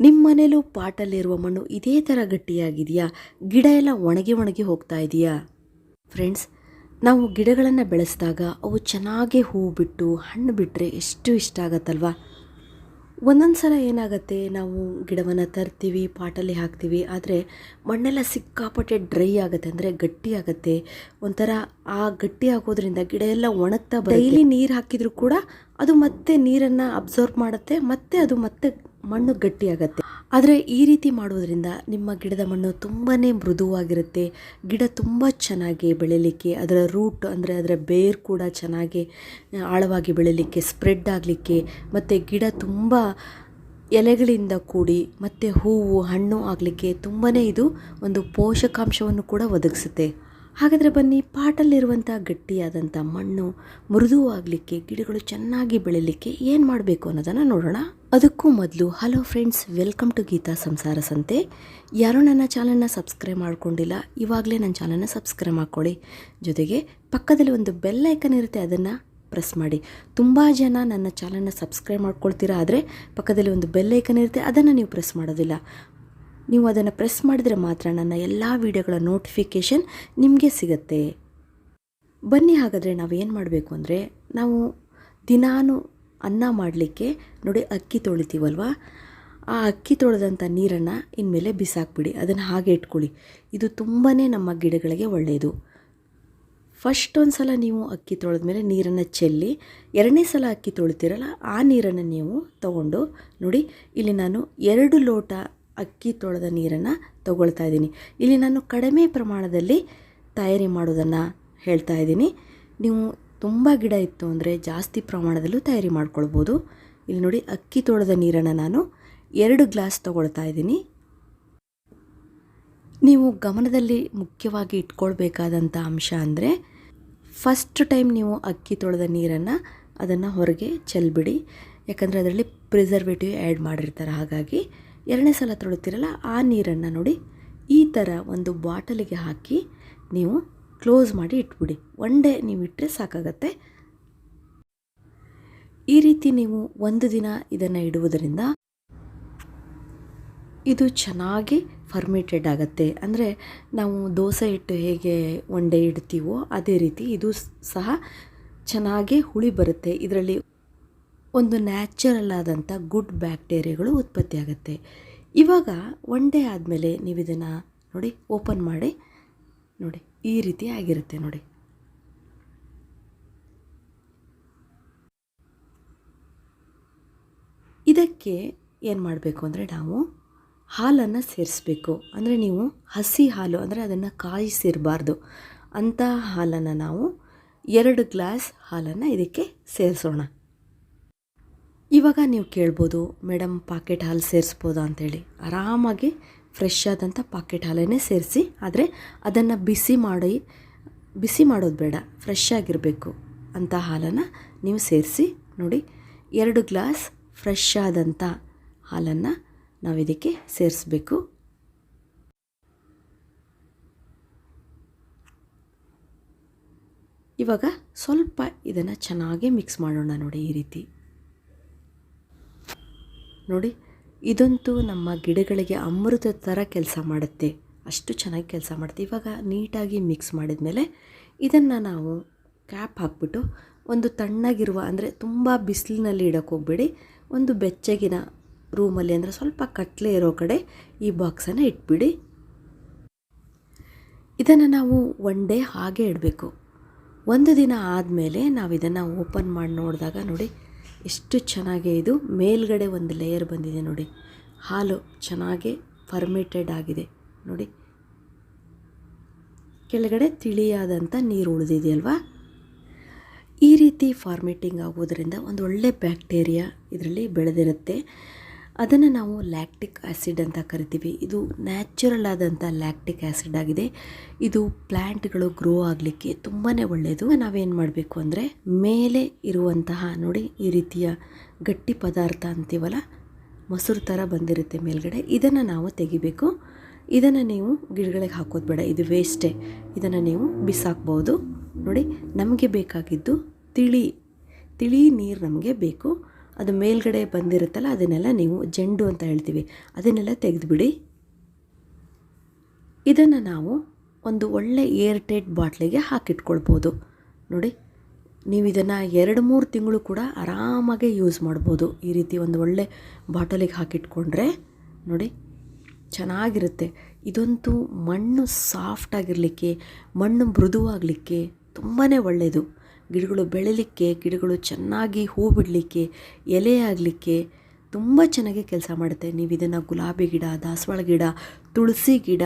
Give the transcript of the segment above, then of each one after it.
ನಿಮ್ಮ ಮನೇಲೂ ಪಾಟಲ್ಲಿರುವ ಮಣ್ಣು ಇದೇ ಥರ ಗಟ್ಟಿಯಾಗಿದೆಯಾ? ಗಿಡ ಎಲ್ಲ ಒಣಗಿ ಒಣಗಿ ಹೋಗ್ತಾ ಇದೆಯಾ? ಫ್ರೆಂಡ್ಸ್, ನಾವು ಗಿಡಗಳನ್ನು ಬೆಳೆಸಿದಾಗ ಅವು ಚೆನ್ನಾಗಿ ಹೂವು ಬಿಟ್ಟು ಹಣ್ಣು ಬಿಟ್ಟರೆ ಎಷ್ಟು ಇಷ್ಟ ಆಗತ್ತಲ್ವಾ? ಒಂದೊಂದು ಸಲ ಏನಾಗುತ್ತೆ, ನಾವು ಗಿಡವನ್ನು ತರ್ತೀವಿ, ಪಾಟಲ್ಲಿ ಹಾಕ್ತೀವಿ, ಆದರೆ ಮಣ್ಣೆಲ್ಲ ಸಿಕ್ಕಾಪಟ್ಟೆ ಡ್ರೈ ಆಗುತ್ತೆ, ಅಂದರೆ ಗಟ್ಟಿ ಆಗುತ್ತೆ. ಒಂಥರ ಆ ಗಟ್ಟಿ ಆಗೋದ್ರಿಂದ ಗಿಡ ಎಲ್ಲ ಒಣಗ್ತಾ ಡೈಲಿ ನೀರು ಹಾಕಿದರೂ ಕೂಡ ಅದು ಮತ್ತೆ ನೀರನ್ನು ಅಬ್ಸರ್ವ್ ಮಾಡುತ್ತೆ, ಮತ್ತೆ ಅದು ಮತ್ತೆ ಮಣ್ಣು ಗಟ್ಟಿಯಾಗತ್ತೆ. ಆದರೆ ಈ ರೀತಿ ಮಾಡೋದ್ರಿಂದ ನಿಮ್ಮ ಗಿಡದ ಮಣ್ಣು ತುಂಬಾ ಮೃದುವಾಗಿರುತ್ತೆ. ಗಿಡ ತುಂಬ ಚೆನ್ನಾಗಿ ಬೆಳೀಲಿಕ್ಕೆ, ಅದರ ರೂಟ್ ಅಂದರೆ ಅದರ ಬೇರ್ ಕೂಡ ಚೆನ್ನಾಗಿ ಆಳವಾಗಿ ಬೆಳೀಲಿಕ್ಕೆ, ಸ್ಪ್ರೆಡ್ ಆಗಲಿಕ್ಕೆ, ಮತ್ತು ಗಿಡ ತುಂಬ ಎಲೆಗಳಿಂದ ಕೂಡಿ, ಮತ್ತು ಹೂವು, ಹಣ್ಣು ಆಗಲಿಕ್ಕೆ ತುಂಬಾ ಇದು ಒಂದು ಪೋಷಕಾಂಶವನ್ನು ಕೂಡ ಒದಗಿಸುತ್ತೆ. ಹಾಗಾದರೆ ಬನ್ನಿ ಪಾಟಲ್ಲಿರುವಂಥ ಗಟ್ಟಿಯಾದಂಥ ಮಣ್ಣು ಮೃದುವಾಗಲಿಕ್ಕೆ, ಗಿಡಗಳು ಚೆನ್ನಾಗಿ ಬೆಳೀಲಿಕ್ಕೆ ಏನು ಮಾಡಬೇಕು ಅನ್ನೋದನ್ನು ನೋಡೋಣ. ಅದಕ್ಕೂ ಮೊದಲು hello friends, welcome to Geetha ಸಂಸಾರ ಸಂತೆ. ಯಾರೂ ನನ್ನ ಚಾನಲ್ನ ಸಬ್ಸ್ಕ್ರೈಬ್ ಮಾಡ್ಕೊಂಡಿಲ್ಲ, ಇವಾಗಲೇ ನನ್ನ ಚಾನಲ್ನ ಸಬ್ಸ್ಕ್ರೈಬ್ ಮಾಡ್ಕೊಳ್ಳಿ. ಜೊತೆಗೆ ಪಕ್ಕದಲ್ಲಿ ಒಂದು ಬೆಲ್ ಐಕನ್ ಇರುತ್ತೆ, ಅದನ್ನು ಪ್ರೆಸ್ ಮಾಡಿ. ತುಂಬ ಜನ ನನ್ನ ಚಾನಲ್ನ ಸಬ್ಸ್ಕ್ರೈಬ್ ಮಾಡ್ಕೊಳ್ತೀರಾ ಆದರೆ ಪಕ್ಕದಲ್ಲಿ ಒಂದು ಬೆಲ್ ಐಕನ್ ಇರುತ್ತೆ, ಅದನ್ನು ನೀವು ಪ್ರೆಸ್ ಮಾಡೋದಿಲ್ಲ. ನೀವು ಅದನ್ನು ಪ್ರೆಸ್ ಮಾಡಿದರೆ ಮಾತ್ರ ನನ್ನ ಎಲ್ಲ ವೀಡಿಯೋಗಳ ನೋಟಿಫಿಕೇಷನ್ ನಿಮಗೆ ಸಿಗುತ್ತೆ. ಬನ್ನಿ ಹಾಗಾದರೆ ನಾವೇನು ಮಾಡಬೇಕು ಅಂದರೆ, ನಾವು ದಿನಾನು ಅನ್ನ ಮಾಡಲಿಕ್ಕೆ ನೋಡಿ ಅಕ್ಕಿ ತೊಳಿತೀವಲ್ವ? ಆ ಅಕ್ಕಿ ತೊಳೆದಂಥ ನೀರನ್ನು ಇನ್ಮೇಲೆ ಬಿಸಾಕ್ಬಿಡಿ. ಅದನ್ನು ಹಾಗೆ ಇಟ್ಕೊಳ್ಳಿ. ಇದು ತುಂಬಾ ನಮ್ಮ ಗಿಡಗಳಿಗೆ ಒಳ್ಳೆಯದು ಫಸ್ಟ್ ಒಂದು ಸಲ ನೀವು ಅಕ್ಕಿ ತೊಳೆದ ಮೇಲೆ ನೀರನ್ನು ಚೆಲ್ಲಿ, ಎರಡನೇ ಸಲ ಅಕ್ಕಿ ತೊಳಿತೀರಲ್ಲ, ಆ ನೀರನ್ನು ನೀವು ತಗೊಂಡು ನೋಡಿ, ಇಲ್ಲಿ ನಾನು ಎರಡು ಲೋಟ ಅಕ್ಕಿ ತೊಳೆದ ನೀರನ್ನು ತಗೊಳ್ತಾ ಇದ್ದೀನಿ. ಇಲ್ಲಿ ನಾನು ಕಡಿಮೆ ಪ್ರಮಾಣದಲ್ಲಿ ತಯಾರಿ ಮಾಡೋದನ್ನು ಹೇಳ್ತಾ ಇದ್ದೀನಿ. ನೀವು ತುಂಬ ಗಿಡ ಇತ್ತು ಅಂದರೆ ಜಾಸ್ತಿ ಪ್ರಮಾಣದಲ್ಲೂ ತಯಾರಿ ಮಾಡ್ಕೊಳ್ಬೋದು. ಇಲ್ಲಿ ನೋಡಿ ಅಕ್ಕಿ ತೊಳೆದ ನೀರನ್ನು ನಾನು ಎರಡು ಗ್ಲಾಸ್ ತೊಗೊಳ್ತಾ ಇದ್ದೀನಿ. ನೀವು ಗಮನದಲ್ಲಿ ಮುಖ್ಯವಾಗಿ ಇಟ್ಕೊಳ್ಬೇಕಾದಂಥ ಅಂಶ ಅಂದರೆ ಫಸ್ಟ್ ಟೈಮ್ ನೀವು ಅಕ್ಕಿ ತೊಳೆದ ನೀರನ್ನು ಅದನ್ನು ಹೊರಗೆ ಚೆಲ್ಬಿಡಿ. ಯಾಕಂದರೆ ಅದರಲ್ಲಿ ಪ್ರಿಸರ್ವೇಟಿವ್ ಆ್ಯಡ್ ಮಾಡಿರ್ತಾರೆ. ಹಾಗಾಗಿ ಎರಡನೇ ಸಲ ತೊಳಿತೀರಲ್ಲ ಆ ನೀರನ್ನು ನೋಡಿ ಈ ಥರ ಒಂದು ಬಾಟಲಿಗೆ ಹಾಕಿ ನೀವು ಕ್ಲೋಸ್ ಮಾಡಿ ಇಟ್ಬಿಡಿ. ಒನ್ ಡೇ ನೀವು ಇಟ್ಟರೆ ಸಾಕಾಗತ್ತೆ. ಈ ರೀತಿ ನೀವು ಒಂದು ದಿನ ಇದನ್ನು ಇಡುವುದರಿಂದ ಇದು ಚೆನ್ನಾಗಿ ಫರ್ಮೇಟೆಡ್ ಆಗುತ್ತೆ. ಅಂದರೆ ನಾವು ದೋಸೆ ಹಿಟ್ಟು ಹೇಗೆ ಒನ್ ಡೇ ಇಡ್ತೀವೋ ಅದೇ ರೀತಿ ಇದು ಸಹ ಚೆನ್ನಾಗಿ ಹುಳಿ ಬರುತ್ತೆ. ಇದರಲ್ಲಿ ಒಂದು ನ್ಯಾಚುರಲ್ ಆದಂಥ ಗುಡ್ ಬ್ಯಾಕ್ಟೀರಿಯಾಗಳು ಉತ್ಪತ್ತಿ ಆಗುತ್ತೆ. ಇವಾಗ ಒನ್ ಡೇ ಆದಮೇಲೆ ನೀವು ಇದನ್ನು ನೋಡಿ ಓಪನ್ ಮಾಡಿ, ನೋಡಿ. ಈ ರೀತಿ ಆಗಿರುತ್ತೆ ನೋಡಿ. ಇದಕ್ಕೆ ಏನು ಮಾಡಬೇಕು ಅಂದರೆ ನಾವು ಹಾಲನ್ನು ಸೇರಿಸ್ಬೇಕು. ಅಂದರೆ ನೀವು ಹಸಿ ಹಾಲು, ಅಂದರೆ ಅದನ್ನು ಕಾಯಿಸಿರಬಾರ್ದು. ಅಂಥ ಹಾಲನ್ನು ನಾವು ಎರಡು ಗ್ಲಾಸ್ ಹಾಲನ್ನು ಇದಕ್ಕೆ ಸೇರಿಸೋಣ. ಇವಾಗ ನೀವು ಕೇಳ್ಬೋದು ಮೇಡಮ್ ಪಾಕೆಟ್ ಹಾಲು ಸೇರಿಸ್ಬೋದಾ? ಅಂತೇಳಿ. ಆರಾಮಾಗಿ ಫ್ರೆಶ್ ಆದಂಥ ಪಾಕೆಟ್ ಹಾಲನ್ನೇ ಸೇರಿಸಿ, ಆದರೆ ಅದನ್ನು ಬಿಸಿ ಮಾಡಿ, ಬಿಸಿ ಮಾಡೋದು ಬೇಡ, ಫ್ರೆಶ್ ಆಗಿರಬೇಕು ಅಂಥ ಹಾಲನ್ನು ನೀವು ಸೇರಿಸಿ, ನೋಡಿ, ಎರಡು ಗ್ಲಾಸ್ ಫ್ರೆಶ್ ಆದಂಥ ಹಾಲನ್ನು ನಾವು ಇದಕ್ಕೆ ಸೇರಿಸ್ಬೇಕು. ಇವಾಗ ಸ್ವಲ್ಪ ಇದನ್ನು ಚೆನ್ನಾಗಿ ಮಿಕ್ಸ್ ಮಾಡೋಣ ನೋಡಿ ಈ ರೀತಿ. ನೋಡಿ ಇದಂತೂ ನಮ್ಮ ಗಿಡಗಳಿಗೆ ಅಮೃತ ಥರ ಕೆಲಸ ಮಾಡುತ್ತೆ. ಅಷ್ಟು ಚೆನ್ನಾಗಿ ಕೆಲಸ ಮಾಡುತ್ತೆ. ಇವಾಗ ನೀಟಾಗಿ ಮಿಕ್ಸ್ ಮಾಡಿದ ಮೇಲೆ ಇದನ್ನು ನಾವು ಕ್ಯಾಪ್ ಹಾಕ್ಬಿಟ್ಟು ಒಂದು ತಣ್ಣಗಿರುವ, ಅಂದರೆ ತುಂಬ ಬಿಸಿಲಿನಲ್ಲಿ ಇಡೋಕ್ಕೆ ಹೋಗ್ಬೇಡಿ. ಒಂದು ಬೆಚ್ಚಗಿನ ರೂಮಲ್ಲಿ ಅಂದರೆ ಸ್ವಲ್ಪ ಕಟ್ಲೆ ಇರೋ ಕಡೆ ಈ ಬಾಕ್ಸನ್ನು ಇಟ್ಬಿಡಿ. ಇದನ್ನು ನಾವು ಒನ್ ಡೇ ಹಾಗೆ ಇಡಬೇಕು. ಒಂದು ದಿನ ಆದಮೇಲೆ ನಾವು ಇದನ್ನು ಓಪನ್ ಮಾಡಿ ನೋಡಿದಾಗ ನೋಡಿ ಎಷ್ಟು ಚೆನ್ನಾಗಿ ಇದು. ಮೇಲ್ಗಡೆ ಒಂದು ಲೇಯರ್ ಬಂದಿದೆ ನೋಡಿ. ಹಾಲು ಚೆನ್ನಾಗಿ ಫರ್ಮೇಟೆಡ್ ಆಗಿದೆ. ನೋಡಿ. ಕೆಳಗಡೆ ತಿಳಿಯಾದಂಥ ನೀರು ಉಳಿದಿದೆಯಲ್ವಾ ಈ ರೀತಿ ಫಾರ್ಮೇಟಿಂಗ್ ಆಗೋದರಿಂದ ಒಂದು ಒಳ್ಳೆ ಬ್ಯಾಕ್ಟೀರಿಯಾ ಇದರಲ್ಲಿ ಬೆಳೆದಿರುತ್ತೆ. ಅದನ್ನು ನಾವು ಲ್ಯಾಕ್ಟಿಕ್ ಆ್ಯಸಿಡ್ ಅಂತ ಕರಿತೀವಿ. ಇದು ನ್ಯಾಚುರಲ್ ಆದಂಥ ಲ್ಯಾಕ್ಟಿಕ್ ಆ್ಯಸಿಡ್ ಆಗಿದೆ. ಇದು ಪ್ಲ್ಯಾಂಟ್ಗಳು ಗ್ರೋ ಆಗಲಿಕ್ಕೆ ತುಂಬಾ ಒಳ್ಳೆಯದು ನಾವೇನು ಮಾಡಬೇಕು ಅಂದರೆ ಮೇಲೆ ಇರುವಂತಹ ನೋಡಿ ಈ ರೀತಿಯ ಗಟ್ಟಿ ಪದಾರ್ಥ ಅಂತೀವಲ್ಲ, ಮೊಸರು ಥರ ಬಂದಿರುತ್ತೆ ಮೇಲ್ಗಡೆ. ಇದನ್ನು ನಾವು ತೆಗಿಬೇಕು. ಇದನ್ನು ನೀವು ಗಿಡಗಳಿಗೆ ಹಾಕೋದು ಬೇಡ. ಇದು ವೇಸ್ಟೇ ಇದನ್ನು ನೀವು ಬಿಸಾಕ್ಬೋದು. ನೋಡಿ, ನಮಗೆ ಬೇಕಾಗಿದ್ದು ತಿಳಿ ತಿಳಿ ನೀರು ನಮಗೆ ಬೇಕು. ಅದು ಮೇಲ್ಗಡೆ ಬಂದಿರುತ್ತಲ್ಲ, ಅದನ್ನೆಲ್ಲ ನೀವು ಜೆಂಡು ಅಂತ ಹೇಳ್ತೀವಿ. ಅದನ್ನೆಲ್ಲ ತೆಗೆದುಬಿಡಿ. ಇದನ್ನು ನಾವು ಒಂದು ಒಳ್ಳೆ ಏರ್ ಟೈಟ್ ಬಾಟ್ಲಿಗೆ ಹಾಕಿಟ್ಕೊಳ್ಬೋದು. ನೋಡಿ, ನೀವು ಇದನ್ನು ಎರಡು ಮೂರು ತಿಂಗಳು ಕೂಡ ಆರಾಮಾಗೆ ಯೂಸ್ ಮಾಡ್ಬೋದು. ಈ ರೀತಿ ಒಂದು ಒಳ್ಳೆ ಬಾಟಲಿಗೆ ಹಾಕಿಟ್ಕೊಂಡ್ರೆ, ನೋಡಿ, ಚೆನ್ನಾಗಿರುತ್ತೆ. ಇದಂತೂ ಮಣ್ಣು ಸಾಫ್ಟಾಗಿರಲಿಕ್ಕೆ ಮಣ್ಣು ಮೃದುವಾಗಲಿಕ್ಕೆ ತುಂಬಾ ಒಳ್ಳೆಯದು ಗಿಡಗಳು ಬೆಳಿಲಿಕ್ಕೆ, ಗಿಡಗಳು ಚೆನ್ನಾಗಿ ಹೂ ಬಿಡಲಿಕ್ಕೆ, ಎಲೆ ಆಗಲಿಕ್ಕೆ ತುಂಬ ಚೆನ್ನಾಗಿ ಕೆಲಸ ಮಾಡುತ್ತೆ. ನೀವು ಇದನ್ನು ಗುಲಾಬಿ ಗಿಡ, ದಾಸವಾಳ ಗಿಡ, ತುಳಸಿ ಗಿಡ,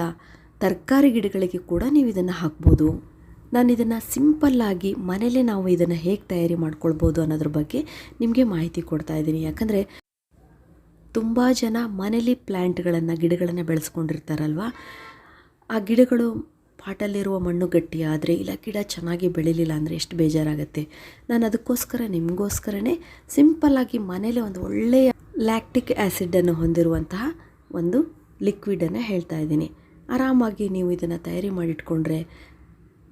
ತರಕಾರಿ ಗಿಡಗಳಿಗೆ ಕೂಡ ನೀವು ಇದನ್ನು ಹಾಕ್ಬೋದು. ನಾನು ಇದನ್ನು ಸಿಂಪಲ್ಲಾಗಿ ಮನೇಲೇ ನಾವು ಇದನ್ನು ಹೇಗೆ ತಯಾರಿ ಮಾಡ್ಕೊಳ್ಬೋದು ಅನ್ನೋದ್ರ ಬಗ್ಗೆ ನಿಮಗೆ ಮಾಹಿತಿ ಕೊಡ್ತಾ ಇದ್ದೀನಿ. ಯಾಕಂದರೆ ತುಂಬ ಜನ ಮನೇಲಿ ಪ್ಲ್ಯಾಂಟ್ಗಳನ್ನು ಗಿಡಗಳನ್ನು ಬೆಳೆಸ್ಕೊಂಡಿರ್ತಾರಲ್ವ? ಆ ಗಿಡಗಳು ಪಾಟಲ್ಲಿರುವ ಮಣ್ಣು ಗಟ್ಟಿಯಾದರೆ ಇಲ್ಲ, ಗಿಡ ಚೆನ್ನಾಗಿ ಬೆಳೀಲಿಲ್ಲ ಅಂದರೆ ಎಷ್ಟು ಬೇಜಾರಾಗುತ್ತೆ. ನಾನು ಅದಕ್ಕೋಸ್ಕರ ನಿಮಗೋಸ್ಕರನೇ ಸಿಂಪಲ್ಲಾಗಿ ಮನೇಲಿ ಒಂದು ಒಳ್ಳೆಯ ಲ್ಯಾಕ್ಟಿಕ್ ಆ್ಯಸಿಡನ್ನು ಹೊಂದಿರುವಂತಹ ಒಂದು ಲಿಕ್ವಿಡನ್ನು ಹೇಳ್ತಾ ಇದ್ದೀನಿ. ಆರಾಮಾಗಿ ನೀವು ಇದನ್ನು ತಯಾರಿ ಮಾಡಿಟ್ಕೊಂಡ್ರೆ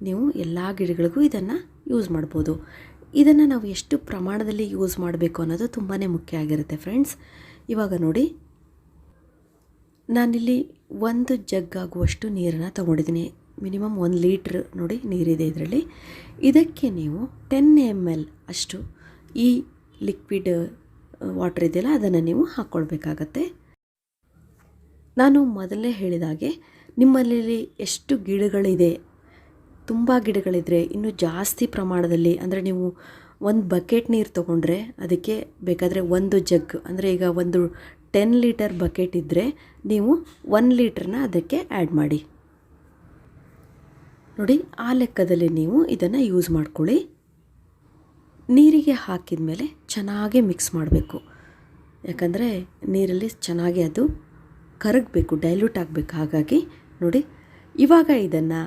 ನೀವು ಎಲ್ಲ ಗಿಡಗಳಿಗೂ ಇದನ್ನು ಯೂಸ್ ಮಾಡ್ಬೋದು. ಇದನ್ನು ನಾವು ಎಷ್ಟು ಪ್ರಮಾಣದಲ್ಲಿ ಯೂಸ್ ಮಾಡಬೇಕು ಅನ್ನೋದು ತುಂಬಾ ಮುಖ್ಯ ಆಗಿರುತ್ತೆ ಫ್ರೆಂಡ್ಸ್. ಇವಾಗ ನೋಡಿ. ನಾನಿಲ್ಲಿ ಒಂದು ಜಗ್ ಆಗುವಷ್ಟು ನೀರನ್ನು ತಗೊಂಡಿದ್ದೀನಿ. ಮಿನಿಮಮ್ ಒಂದು ಲೀಟ್ರ್ ನೋಡಿ ನೀರಿದೆ ಇದರಲ್ಲಿ. ಇದಕ್ಕೆ ನೀವು ಟೆನ್ ಎಂ ಎಲ್ ಅಷ್ಟು ಈ ಲಿಕ್ವಿಡ್ ವಾಟರ್ ಇದೆಯಲ್ಲ, ಅದನ್ನು ನೀವು ಹಾಕ್ಕೊಳ್ಬೇಕಾಗತ್ತೆ ನಾನು ಮೊದಲೇ ಹೇಳಿದಾಗೆ ನಿಮ್ಮಲ್ಲಿ ಎಷ್ಟು ಗಿಡಗಳಿದೆ, ತುಂಬ ಗಿಡಗಳಿದ್ರೆ ಇನ್ನೂ ಜಾಸ್ತಿ ಪ್ರಮಾಣದಲ್ಲಿ, ಅಂದರೆ ನೀವು ಒಂದು ಬಕೆಟ್ ನೀರು ತೊಗೊಂಡ್ರೆ ಅದಕ್ಕೆ ಬೇಕಾದರೆ ಒಂದು ಜಗ್, ಅಂದರೆ ಈಗ ಒಂದು ಟೆನ್ ಲೀಟರ್ ಬಕೆಟ್ ಇದ್ದರೆ ನೀವು ಒನ್ ಲೀಟ್ರನ್ನ ಅದಕ್ಕೆ ಆ್ಯಡ್ ಮಾಡಿ. ನೋಡಿ, ಆ ಲೆಕ್ಕದಲ್ಲಿ ನೀವು ಇದನ್ನು ಯೂಸ್ ಮಾಡ್ಕೊಳ್ಳಿ. ನೀರಿಗೆ ಹಾಕಿದ ಮೇಲೆ ಚೆನ್ನಾಗಿ ಮಿಕ್ಸ್ ಮಾಡಬೇಕು. ಯಾಕಂದರೆ ನೀರಲ್ಲಿ ಚೆನ್ನಾಗಿ ಅದು ಕರಗಬೇಕು ಡೈಲ್ಯೂಟ್ ಆಗಬೇಕು. ಹಾಗಾಗಿ ನೋಡಿ, ಇವಾಗ ಇದನ್ನು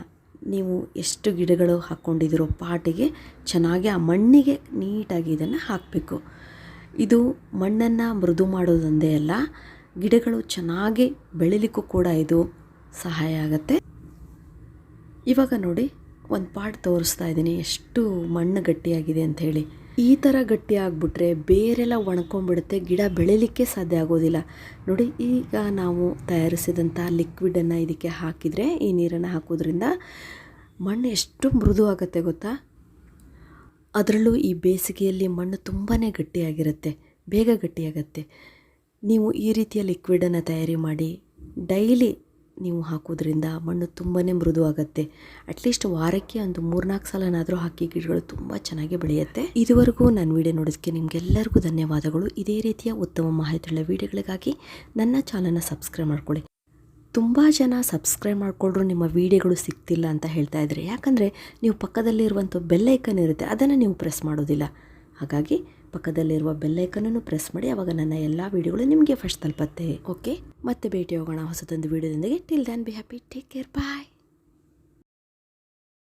ನೀವು ಎಷ್ಟು ಗಿಡಗಳು ಹಾಕ್ಕೊಂಡಿದ್ದೀರೋ ಪಾಟಿಗೆ ಚೆನ್ನಾಗಿ ಆ ಮಣ್ಣಿಗೆ ನೀಟಾಗಿ ಇದನ್ನು ಹಾಕಬೇಕು. ಇದು ಮಣ್ಣನ್ನು ಮೃದು ಮಾಡೋದೊಂದೇ ಅಲ್ಲ, ಗಿಡಗಳು ಚೆನ್ನಾಗಿ ಬೆಳಿಲಿಕ್ಕೂ ಕೂಡ ಇದು ಸಹಾಯ ಆಗುತ್ತೆ. ಇವಾಗ ನೋಡಿ ಒಂದು ಪಾಟ್ ತೋರಿಸ್ತಾ ಇದ್ದೀನಿ. ಎಷ್ಟು ಮಣ್ಣು ಗಟ್ಟಿಯಾಗಿದೆ ಅಂತ ಹೇಳಿ. ಈ ಥರ ಗಟ್ಟಿ ಆಗಿಬಿಟ್ರೆ ಬೇರೆಲ್ಲ ಒಣಕೊಂಡ್ಬಿಡುತ್ತೆ. ಗಿಡ ಬೆಳೀಲಿಕ್ಕೆ ಸಾಧ್ಯ ಆಗೋದಿಲ್ಲ. ನೋಡಿ, ಈಗ ನಾವು ತಯಾರಿಸಿದಂಥ ಲಿಕ್ವಿಡನ್ನು ಇದಕ್ಕೆ ಹಾಕಿದರೆ ಈ ನೀರನ್ನು ಹಾಕೋದ್ರಿಂದ ಮಣ್ಣು ಎಷ್ಟು ಮೃದು ಆಗುತ್ತೆ ಗೊತ್ತಾ? ಅದರಲ್ಲೂ ಈ ಬೇಸಿಗೆಯಲ್ಲಿ ಮಣ್ಣು ತುಂಬಾ ಗಟ್ಟಿಯಾಗಿರುತ್ತೆ. ಬೇಗ ಗಟ್ಟಿಯಾಗತ್ತೆ. ನೀವು ಈ ರೀತಿಯ ಲಿಕ್ವಿಡನ್ನು ತಯಾರಿ ಮಾಡಿ, ಡೈಲಿ ನೀವು ಹಾಕೋದ್ರಿಂದ ಮಣ್ಣು ತುಂಬಾ ಮೃದು ಆಗುತ್ತೆ ಅಟ್ಲೀಸ್ಟ್ ವಾರಕ್ಕೆ ಒಂದು ಮೂರ್ನಾಲ್ಕು ಸಲನಾದರೂ ಹಾಕಿ ಗಿಡಗಳು ತುಂಬ ಚೆನ್ನಾಗಿ ಬೆಳೆಯುತ್ತೆ. ಇದುವರೆಗೂ ನನ್ನ ವಿಡಿಯೋ ನೋಡೋದಕ್ಕೆ ನಿಮಗೆಲ್ಲರಿಗೂ ಧನ್ಯವಾದಗಳು. ಇದೇ ರೀತಿಯ ಉತ್ತಮ ಮಾಹಿತಿಯುಳ್ಳ ವಿಡಿಯೋಗಳಿಗಾಗಿ ನನ್ನ ಚಾನಲ್ನ ಸಬ್ಸ್ಕ್ರೈಬ್ ಮಾಡ್ಕೊಳ್ಳಿ. ತುಂಬ ಜನ ಸಬ್ಸ್ಕ್ರೈಬ್ ಮಾಡಿಕೊಂಡ್ರು ನಿಮ್ಮ ವೀಡಿಯೋಗಳು ಸಿಗ್ತಿಲ್ಲ ಅಂತ ಹೇಳ್ತಾ ಇದ್ದಾರೆ ಯಾಕಂದರೆ ನೀವು ಪಕ್ಕದಲ್ಲಿರುವಂಥ ಬೆಲ್ಲೈಕನ್ ಇರುತ್ತೆ, ಅದನ್ನು ನೀವು ಪ್ರೆಸ್ ಮಾಡೋದಿಲ್ಲ. ಹಾಗಾಗಿ ಪಕ್ಕದಲ್ಲಿರುವ ಬೆಲ್ಲೈಕನನ್ನು ಪ್ರೆಸ್ ಮಾಡಿ, ಅವಾಗ ನನ್ನ ಎಲ್ಲ ವಿಡಿಯೋಗಳು ನಿಮಗೆ ಫಸ್ಟ್ ತಲುಪತ್ತೆ. ಓಕೆ ಮತ್ತೆ ಭೇಟಿ ಹೋಗೋಣ ಹೊಸದೊಂದು ವಿಡಿಯೋದೊಂದಿಗೆ till then be happy take care bye